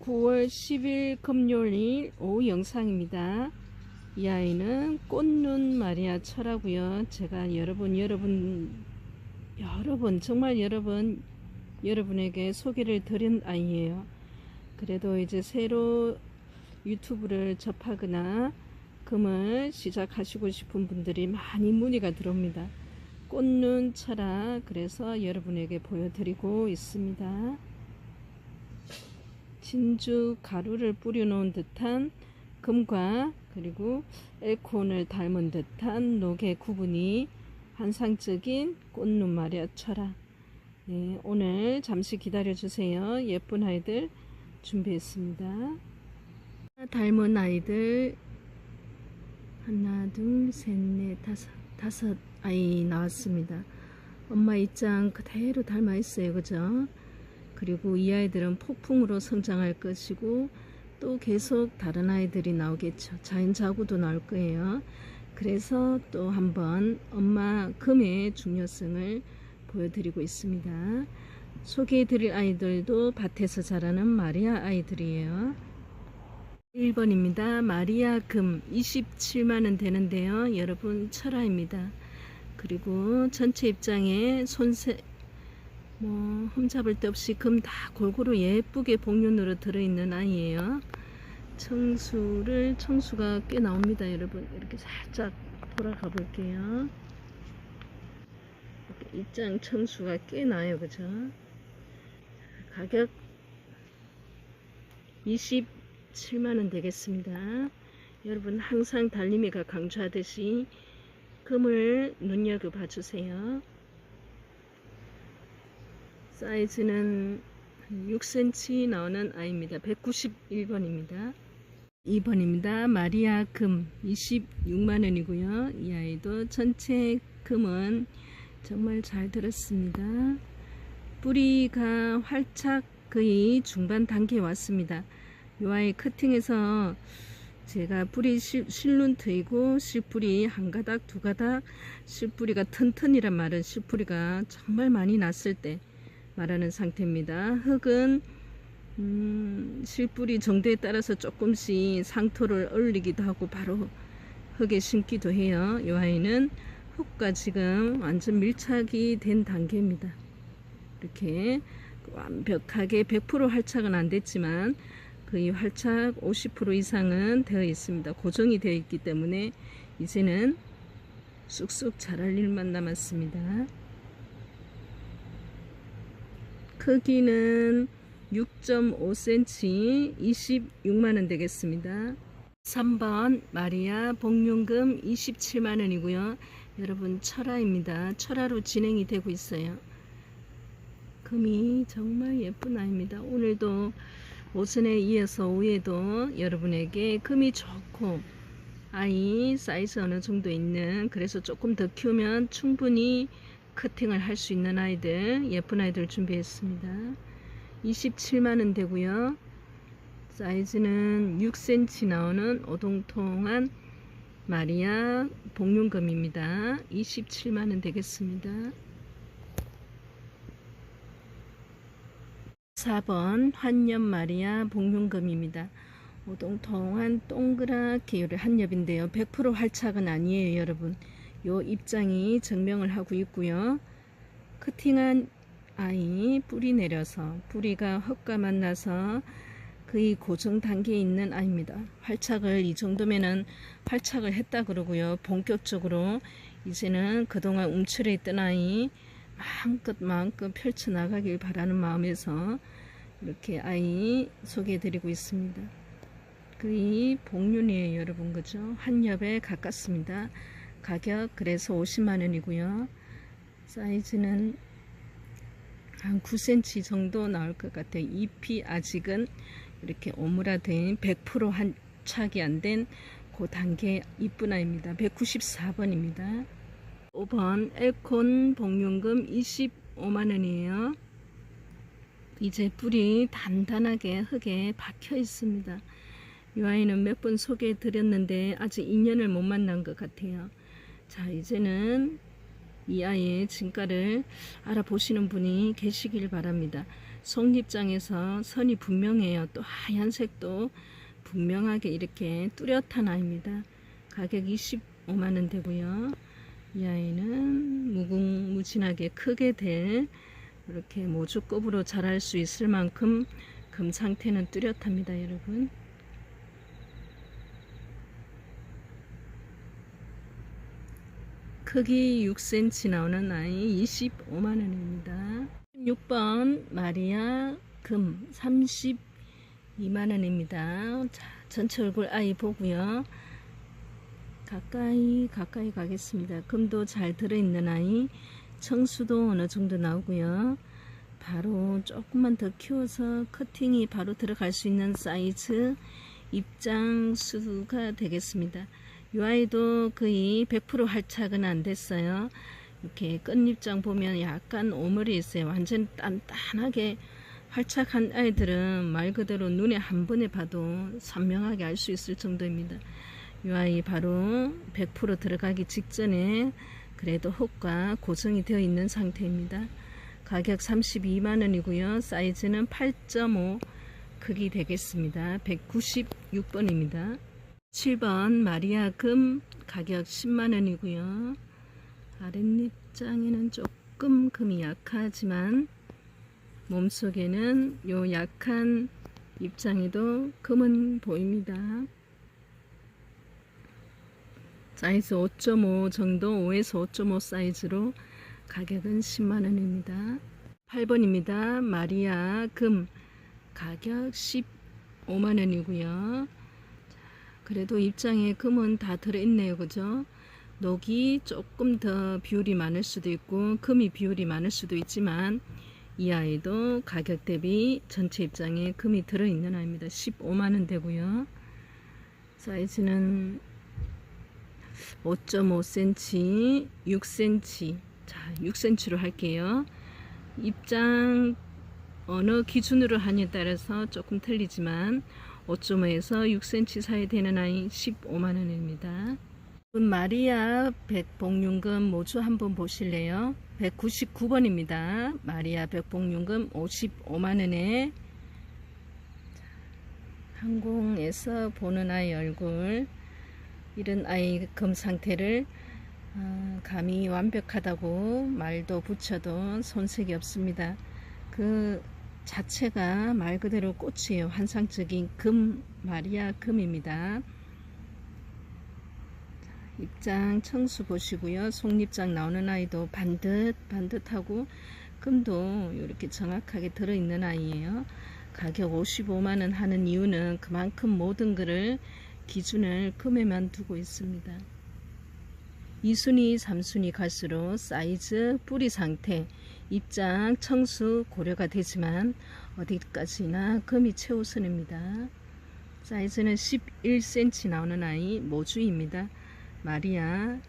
(9월 10일) 금요일 오후 영상입니다. 이 아이는 꽃눈 마리아 철하고요. 제가 여러분 여러분 여러분 정말 여러분 여러분에게 소개를 드린 아이예요 그래도 이제 새로 유튜브를 접하거나 금을 시작하시고 싶은 분들이 많이 문의가 들어옵니다 꽃눈 철학 그래서 여러분에게 보여드리고 있습니다. 진주 가루를 뿌려놓은 듯한 금과 그리고 엘콘을 닮은 듯한 녹의 구분이 환상적인 꽃눈 마리아 철학. 네, 오늘 잠시 기다려주세요. 예쁜 아이들 준비했습니다. 닮은 아이들 하나, 둘, 셋, 넷, 다섯, 다섯 아이 나왔습니다. 엄마 입장 그대로 닮아 있어요. 그죠? 그리고 이 아이들은 폭풍으로 성장할 것이고 또 계속 다른 아이들이 나오겠죠. 자연자구도 나올 거예요. 그래서 또 한번 엄마 금의 중요성을 보여드리고 있습니다. 소개해드릴 아이들도 밭에서 자라는 마리아 아이들이에요. 1번입니다. 마리아 금 27만원 되는데요. 여러분 철화입니다. 그리고 전체 입장에 손색 뭐 흠잡을 데 없이 금 다 골고루 예쁘게 복륜으로 들어있는 아이예요. 청수를 청수가 꽤 나옵니다, 여러분. 이렇게 살짝 돌아가 볼게요. 입장 청수가 꽤 나요, 그죠? 가격 27만원 되겠습니다. 여러분 항상 달림이가 강조하듯이 금을 눈여겨 봐 주세요. 사이즈는 6cm 나오는 아이입니다. 191번입니다. 2번입니다. 마리아 금 26만원이고요. 이 아이도 전체 금은 정말 잘 들었습니다. 뿌리가 활착 거의 중반 단계에 왔습니다. 이 아이 커팅해서 제가 뿌리 실, 실눈 트이고 실뿌리 한 가닥 두 가닥 실뿌리가 튼튼이란 말은 실뿌리가 정말 많이 났을 때 말하는 상태입니다. 흙은 음, 실뿌리 정도에 따라서 조금씩 상토를 얼리기도 하고 바로 흙에 심기도 해요. 이 아이는 흙과 지금 완전 밀착이 된 단계입니다. 이렇게 완벽하게 100% 활착은 안 됐지만 거의 활착 50% 이상은 되어 있습니다. 고정이 되어 있기 때문에 이제는 쑥쑥 자랄 일만 남았습니다. 크기는 6.5cm 26만원 되겠습니다. 3번 마리아 복륜금 27만원이고요. 여러분 철화입니다. 철화로 진행이 되고 있어요. 금이 정말 예쁜 아이입니다. 오늘도 오전에 이어서 오후에도 여러분에게 금이 좋고 아이 사이즈 어느 정도 있는 그래서 조금 더 키우면 충분히 커팅을 할 수 있는 아이들 예쁜 아이들 준비했습니다. 27만원 되고요. 사이즈는 6cm 나오는 오동통한 마리아 복륜금입니다. 27만원 되겠습니다 4번 환엽 마리아 복륜금입니다 오동통한 동그랗게 요를 한엽인데요 100% 활착은 아니에요 여러분 요 입장이 증명을 하고 있고요. 커팅한 아이 뿌리 내려서 뿌리가 흙과 만나서 거의 고정 단계에 있는 아이입니다. 활착을 이 정도면은 활착을 했다 그러고요. 본격적으로 이제는 그동안 움츠려 있던 아이 마음껏 마음껏 펼쳐 나가길 바라는 마음에서 이렇게 아이 소개해 드리고 있습니다. 거의 복륜이에요 여러분 그죠? 한 엽에 가깝습니다. 가격 그래서 50만원이고요 사이즈는 한 9cm 정도 나올 것 같아요 잎이 아직은 이렇게 오므라든 100% 한 착이 안 된 그 단계 이쁜 아이입니다 194번입니다 5번 엘콘 복륜금 25만원이에요 이제 뿌리 단단하게 흙에 박혀 있습니다 이 아이는 몇 번 소개해 드렸는데 아직 인연을 못 만난 것 같아요. 자, 이제는 이 아이의 진가를 알아보시는 분이 계시길 바랍니다. 속립장에서 선이 분명해요. 또 하얀색도 분명하게 이렇게 뚜렷한 아이입니다. 가격 25만원 되고요. 이 아이는 무궁무진하게 크게 될 이렇게 모주급으로 자랄 수 있을 만큼 금 상태는 뚜렷합니다, 여러분. 크기 6cm 나오는 아이 25만원입니다. 16번 마리아 금 32만원입니다. 자, 전체 얼굴 아이 보고요. 가까이 가까이 가겠습니다. 금도 잘 들어있는 아이 청수도 어느 정도 나오고요. 바로 조금만 더 키워서 커팅이 바로 들어갈 수 있는 사이즈 입장 수가 되겠습니다. 이 아이도 거의 100% 활착은 안 됐어요. 이렇게 끝입장 보면 약간 오물이 있어요. 완전 단단하게 활착한 아이들은 말 그대로 눈에 한 번에 봐도 선명하게 알 수 있을 정도입니다. 이 아이 바로 100% 들어가기 직전에 그래도 혹과 고정이 되어 있는 상태입니다. 가격 32만원이고요. 사이즈는 8.5 크기 되겠습니다. 196번입니다. 7번 마리아 금 가격 10만원이고요. 아랫입장에는 조금 금이 약하지만 몸속에는 요 약한 입장에도 금은 보입니다. 사이즈 5.5 정도 5에서 5.5 사이즈로 가격은 10만원입니다. 8번입니다. 마리아 금 가격 15만원이고요. 그래도 입장에 금은 다 들어있네요. 그죠? 녹이 조금 더 비율이 많을 수도 있고 금이 비율이 많을 수도 있지만 이 아이도 가격 대비 전체 입장에 금이 들어있는 아이입니다. 15만원 되고요. 사이즈는 5.5cm, 6cm. 자, 6cm로 할게요. 입장 어느 기준으로 하냐에 따라서 조금 틀리지만 5.5에서 6cm 사이 되는 아이 15만원입니다. 마리아 백봉윤금 모주 한번 보실래요? 199번입니다. 마리아 백봉윤금 55만원에 항공에서 보는 아이 얼굴 이런 아이 금 상태를 어, 감이 완벽하다고 말도 붙여도 손색이 없습니다. 그 자체가 말 그대로 꽃이에요. 환상적인 금, 마리아 금입니다. 입장 청수 보시고요. 속립장 나오는 아이도 반듯 반듯하고 금도 이렇게 정확하게 들어있는 아이예요. 가격 55만원 하는 이유는 그만큼 모든 것을 기준을 금에만 두고 있습니다. 2순위, 3순위 갈수록 사이즈, 뿌리 상태, 입장, 청수 고려가 되지만 어디까지나 금이 최우선입니다. 사이즈는 11cm 나오는 아이 모주입니다. 마리아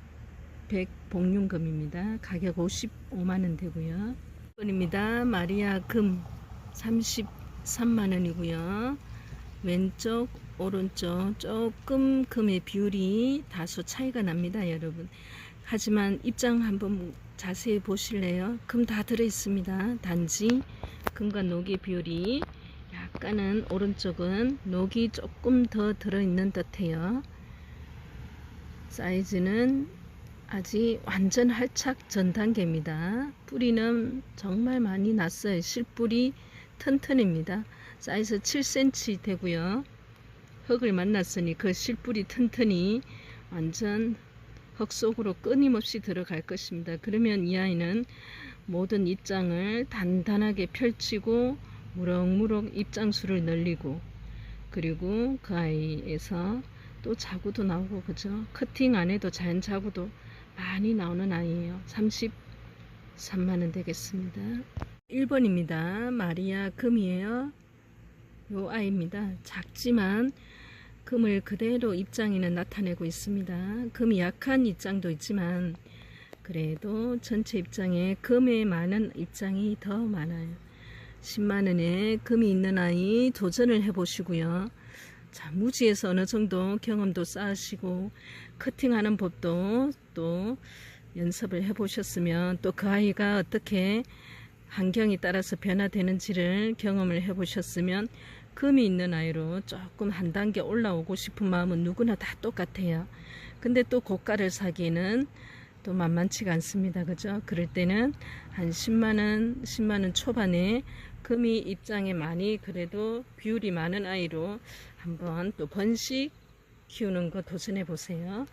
100 복륜금입니다. 가격 55만원 되고요. 번입니다. 마리아 금 33만원이고요. 왼쪽 오른쪽 조금 금의 비율이 다소 차이가 납니다 여러분. 하지만 입장 한번 자세히 보실래요? 금 다 들어 있습니다. 단지 금과 녹의 비율이 약간은 오른쪽은 녹이 조금 더 들어 있는 듯해요. 사이즈는 아직 완전 활착 전 단계입니다. 뿌리는 정말 많이 났어요. 실뿌리 튼튼입니다. 사이즈 7cm 되고요 흙을 만났으니 그 실뿌리 튼튼히 완전 흙 속으로 끊임없이 들어갈 것입니다. 그러면 이 아이는 모든 입장을 단단하게 펼치고 무럭무럭 입장수를 늘리고 그리고 그 아이에서 또 자구도 나오고 그죠? 커팅 안 해도 자연 자구도 많이 나오는 아이예요. 33만원 되겠습니다. 1번입니다. 마리아 금이에요. 요 아이입니다. 작지만 금을 그대로 입장에는 나타내고 있습니다. 금이 약한 입장도 있지만 그래도 전체 입장에 금에 많은 입장이 더 많아요. 10만원에 금이 있는 아이 도전을 해보시고요. 자, 무지에서 어느 정도 경험도 쌓으시고 커팅하는 법도 또 연습을 해보셨으면 또 그 아이가 어떻게 환경에 따라서 변화되는지를 경험을 해보셨으면 금이 있는 아이로 조금 한 단계 올라오고 싶은 마음은 누구나 다 똑같아요. 근데 또 고가를 사기에는 또 만만치가 않습니다. 그죠? 그럴 때는 한 10만원, 10만원 초반에 금이 입장에 많이 그래도 비율이 많은 아이로 한번 또 번식 키우는 거 도전해 보세요.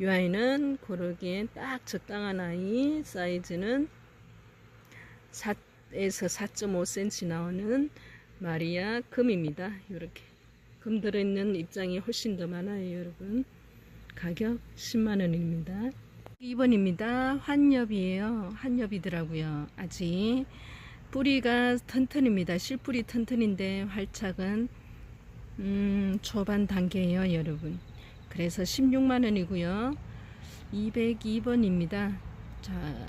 이 아이는 고르기엔 딱 적당한 아이 사이즈는 4에서 4.5cm 나오는 마리아 금입니다. 이렇게 금 들어있는 입장이 훨씬 더 많아요, 여러분. 가격 10만 원입니다. 2번입니다. 환엽이에요. 환엽이더라고요. 아직 뿌리가 튼튼입니다. 실뿌리 튼튼인데 활착은 음, 초반 단계예요, 여러분. 그래서 16만 원이고요. 202번입니다. 자,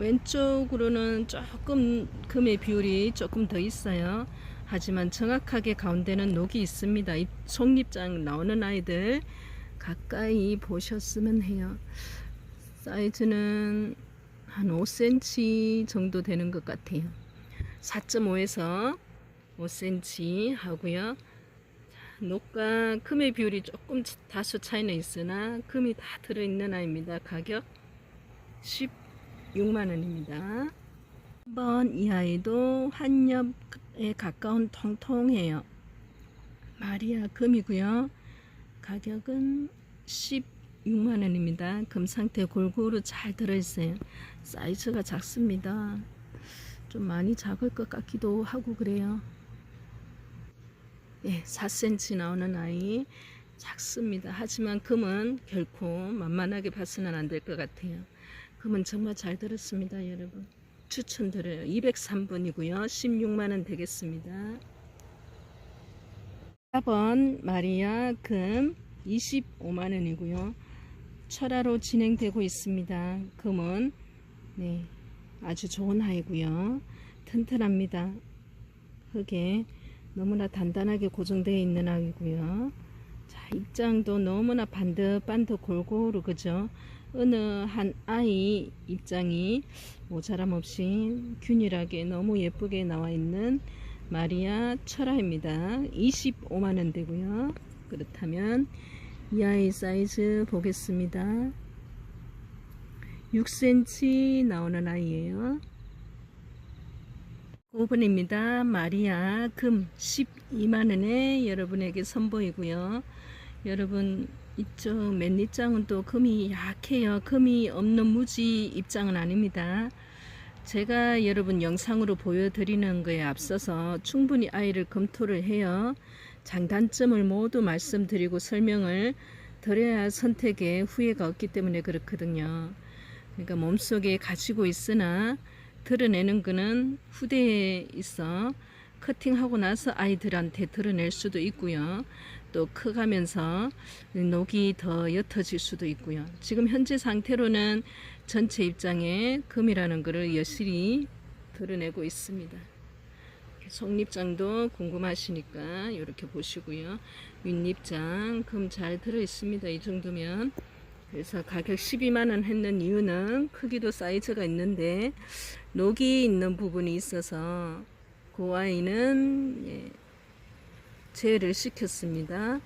왼쪽으로는 조금 금의 비율이 조금 더 있어요. 하지만 정확하게 가운데는 녹이 있습니다. 이 속립장 나오는 아이들 가까이 보셨으면 해요. 사이즈는 한 5cm 정도 되는 것 같아요. 4.5에서 5cm 하고요. 녹과 금의 비율이 조금 다소 차이는 있으나 금이 다 들어있는 아이입니다. 가격 16만 원입니다. 한번 이 아이도 한엽에 가까운 통통해요. 마리아 금이고요. 가격은 16만 원입니다. 금 상태 골고루 잘 들어있어요. 사이즈가 작습니다. 좀 많이 작을 것 같기도 하고 그래요. 예, 4cm 나오는 아이 작습니다. 하지만 금은 결코 만만하게 봐서는 안 될 것 같아요. 금은 정말 잘 들었습니다, 여러분. 추천드려요. 203번이고요. 16만원 되겠습니다. 4번 마리아 금 25만원이고요. 철화로 진행되고 있습니다. 금은 네, 아주 좋은 아이고요. 튼튼합니다. 흙에 너무나 단단하게 고정되어 있는 아이고요. 자, 입장도 너무나 반듯반듯 골고루 그죠? 어느 한 아이 입장이 모자람 없이 균일하게 너무 예쁘게 나와 있는 마리아 철화입니다. 25만원 되고요. 그렇다면 이 아이 사이즈 보겠습니다. 6cm 나오는 아이예요. 5번입니다. 마리아 금 12만원에 여러분에게 선보이고요. 여러분 이쪽 맨입장은 또 금이 약해요. 금이 없는 무지 입장은 아닙니다. 제가 여러분 영상으로 보여드리는 거에 앞서서 충분히 아이를 검토를 해요. 장단점을 모두 말씀드리고 설명을 드려야 선택에 후회가 없기 때문에 그렇거든요. 그러니까 몸속에 가지고 있으나 드러내는 거는 후대에 있어 커팅하고 나서 아이들한테 드러낼 수도 있고요. 또 커가면서 녹이 더 옅어질 수도 있고요. 지금 현재 상태로는 전체 입장에 금이라는 것을 여실히 드러내고 있습니다. 속립장도 궁금하시니까 이렇게 보시고요. 윗립장 금 잘 들어 있습니다. 이 정도면 그래서 가격 12만원 했는 이유는 크기도 사이즈가 있는데 녹이 있는 부분이 있어서 그 아이는 예, 제를 시켰습니다.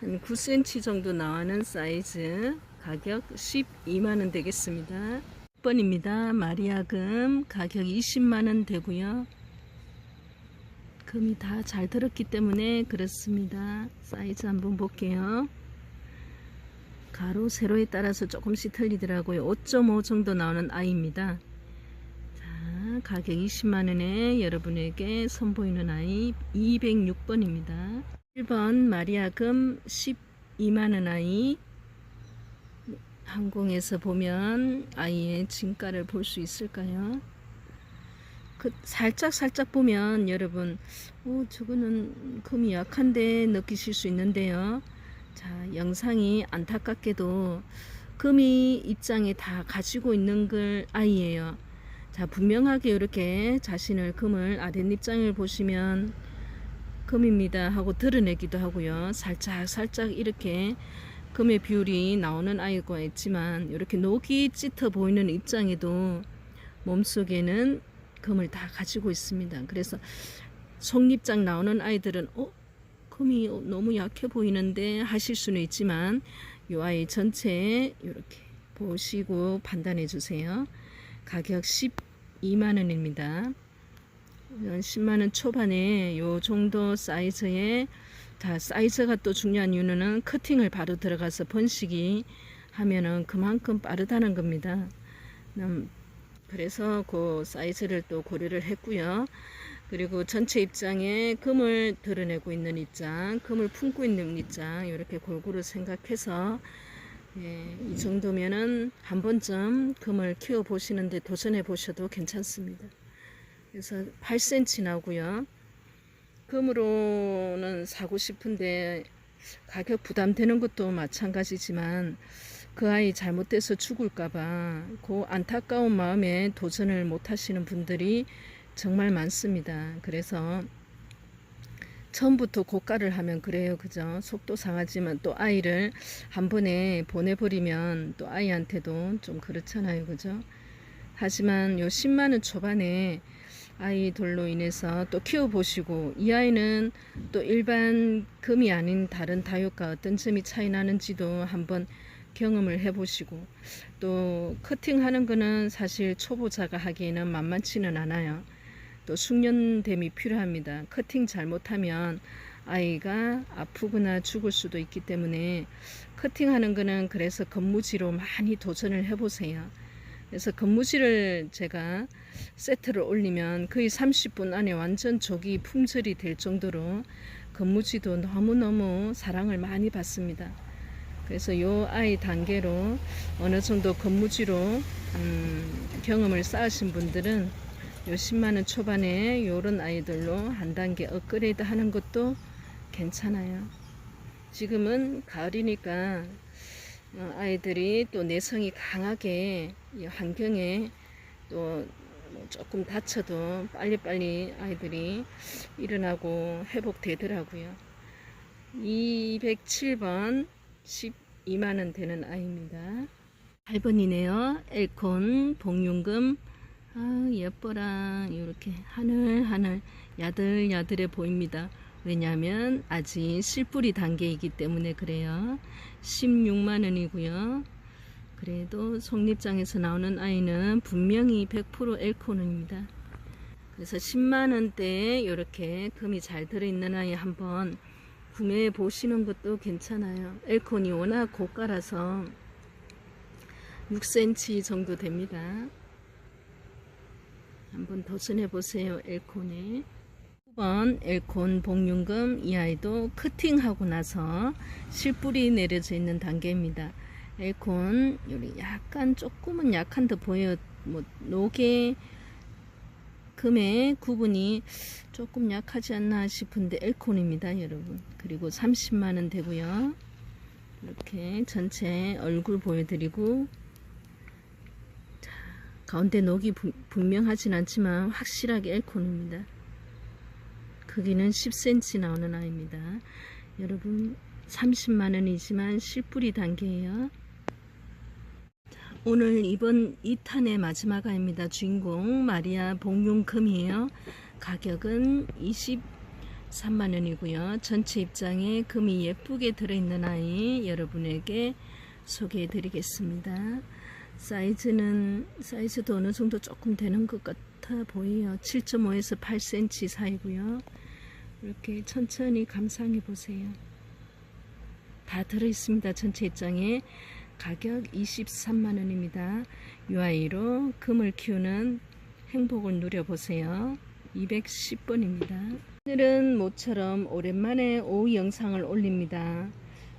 한 9cm 정도 나오는 사이즈 가격 12만원 되겠습니다. 6번입니다. 마리아금 가격 20만원 되고요. 금이 다 잘 들었기 때문에 그렇습니다. 사이즈 한번 볼게요. 가로 세로에 따라서 조금씩 틀리더라고요. 5.5 정도 나오는 아이입니다. 자, 가격 20만원에 여러분에게 선보이는 아이 206번입니다. 1번 마리아금 12만원 아이 항공에서 보면 아이의 진가를 볼 수 있을까요? 그 살짝 살짝 보면 여러분 어, 저거는 금이 약한데 느끼실 수 있는데요. 자, 영상이 안타깝게도 금이 입장에 다 가지고 있는 걸 아이예요. 자, 분명하게 이렇게 자신을 금을 아랫입장을 보시면 금입니다 하고 드러내기도 하고요. 살짝 살짝 이렇게 금의 비율이 나오는 아이가 있지만 이렇게 녹이 짙어 보이는 입장에도 몸속에는 금을 다 가지고 있습니다. 그래서 속립장 나오는 아이들은 어 금이 너무 약해 보이는데 하실 수는 있지만 이 아이 전체 이렇게 보시고 판단해 주세요. 가격 12만 원입니다. 10만 원 초반에 요 정도 사이즈의 자 사이즈가 또 중요한 이유는 커팅을 바로 들어가서 번식이 하면은 그만큼 빠르다는 겁니다. 음, 그래서 그 사이즈를 또 고려를 했고요. 그리고 전체 입장에 금을 드러내고 있는 입장, 금을 품고 있는 입장 이렇게 골고루 생각해서 예, 이 정도면은 한 번쯤 금을 키워 보시는데 도전해 보셔도 괜찮습니다. 그래서 8cm 나오고요. 금으로는 사고 싶은데 가격 부담되는 것도 마찬가지지만 그 아이 잘못돼서 죽을까봐 그 안타까운 마음에 도전을 못 하시는 분들이 정말 많습니다. 그래서 처음부터 고가를 하면 그래요. 그죠? 속도 상하지만 또 아이를 한 번에 보내버리면 또 아이한테도 좀 그렇잖아요. 그죠? 하지만 요 10만원 초반에 아이돌로 인해서 또 키워보시고 이 아이는 또 일반 금이 아닌 다른 다육과 어떤 점이 차이 나는지도 한번 경험을 해보시고 또 커팅하는 거는 사실 초보자가 하기에는 만만치는 않아요. 또 숙련됨이 필요합니다. 커팅 잘못하면 아이가 아프거나 죽을 수도 있기 때문에 커팅하는 거는 그래서 건무지로 많이 도전을 해보세요. 그래서 건무지를 제가 세트를 올리면 거의 30분 안에 완전 조기 품절이 될 정도로 건무지도 너무너무 사랑을 많이 받습니다. 그래서 요 아이 단계로 어느 정도 건무지로 음, 경험을 쌓으신 분들은 요 10만원 초반에 요런 아이들로 한 단계 업그레이드 하는 것도 괜찮아요. 지금은 가을이니까 어, 아이들이 또 내성이 강하게 이 환경에 또뭐 조금 다쳐도 빨리빨리 아이들이 일어나고 회복되더라고요. 207번 12만원 되는 아이입니다. 8번이네요. 엘콘 복륜금 아 예뻐라 이렇게 하늘하늘 야들야들해 보입니다. 왜냐하면 아직 실뿌리 단계이기 때문에 그래요. 16만원이고요. 그래도 속립장에서 나오는 아이는 분명히 100% 엘코는입니다. 그래서 10만원대에 이렇게 금이 잘 들어있는 아이 한번 구매해 보시는 것도 괜찮아요. 엘콘이 워낙 고가라서 6cm 정도 됩니다. 한번 도전해 보세요. 엘콘에. 9번 엘콘 복륜금 이 아이도 커팅하고 나서 실뿌리 내려져 있는 단계입니다. 엘콘 여기 약간 조금은 약한 듯 보여 뭐 녹의 금의 구분이 조금 약하지 않나 싶은데 엘콘입니다 여러분 그리고 30만원 되고요 이렇게 전체 얼굴 보여드리고 자, 가운데 녹이 부, 분명하진 않지만 확실하게 엘콘입니다 크기는 10cm 나오는 아이입니다 여러분 30만원이지만 실뿌리 단계예요 오늘 이번 2탄의 마지막 아입니다. 주인공 마리아 복륜금이에요. 가격은 23만원이고요. 전체 입장에 금이 예쁘게 들어있는 아이 여러분에게 소개해 드리겠습니다. 사이즈는 사이즈도 어느 정도 조금 되는 것 같아 보여요. 7.5에서 8cm 사이고요. 이렇게 천천히 감상해 보세요. 다 들어있습니다. 전체 입장에 가격 23만원입니다. UI로 금을 키우는 행복을 누려보세요. 210번입니다. 오늘은 모처럼 오랜만에 오후 영상을 올립니다.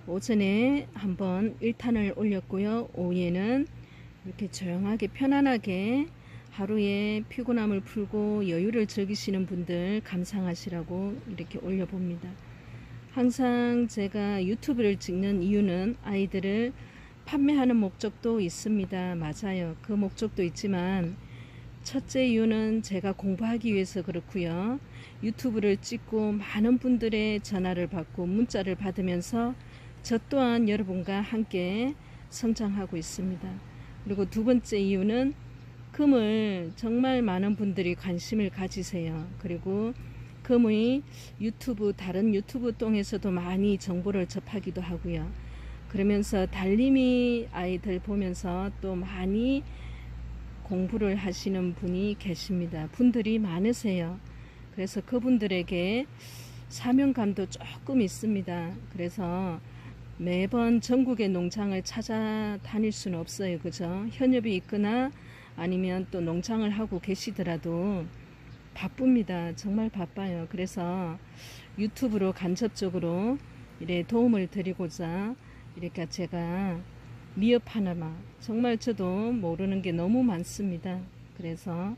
오전에 한번 1탄을 올렸고요. 오후에는 이렇게 조용하게 편안하게 하루에 피곤함을 풀고 여유를 즐기시는 분들 감상하시라고 이렇게 올려봅니다. 항상 제가 유튜브를 찍는 이유는 아이들을 판매하는 목적도 있습니다. 맞아요. 그 목적도 있지만 첫째 이유는 제가 공부하기 위해서 그렇고요. 유튜브를 찍고 많은 분들의 전화를 받고 문자를 받으면서 저 또한 여러분과 함께 성장하고 있습니다. 그리고 두 번째 이유는 금을 정말 많은 분들이 관심을 가지세요. 그리고 금의 유튜브 다른 유튜브 통해서도 많이 정보를 접하기도 하고요. 그러면서 달림이 아이들 보면서 또 많이 공부를 하시는 분이 계십니다. 분들이 많으세요. 그래서 그분들에게 사명감도 조금 있습니다. 그래서 매번 전국의 농장을 찾아다닐 수는 없어요. 그죠? 현업이 있거나 아니면 또 농장을 하고 계시더라도 바쁩니다. 정말 바빠요. 그래서 유튜브로 간접적으로 이래 도움을 드리고자 이렇게 제가 미업 하나만 정말 저도 모르는 게 너무 많습니다. 그래서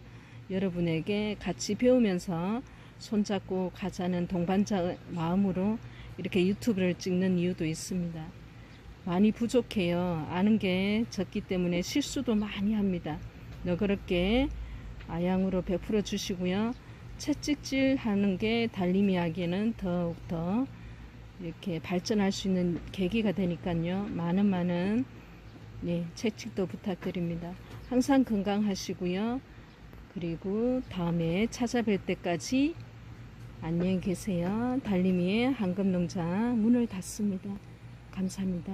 여러분에게 같이 배우면서 손잡고 가자는 동반자 마음으로 이렇게 유튜브를 찍는 이유도 있습니다. 많이 부족해요. 아는 게 적기 때문에 실수도 많이 합니다. 너그럽게 아양으로 베풀어 주시고요. 채찍질 하는 게 달림 이야기는 더욱더 이렇게 발전할 수 있는 계기가 되니까요. 많은 많은 네, 채찍도 부탁드립니다. 항상 건강하시고요. 그리고 다음에 찾아뵐 때까지 안녕히 계세요. 달림이의 황금농장 문을 닫습니다. 감사합니다.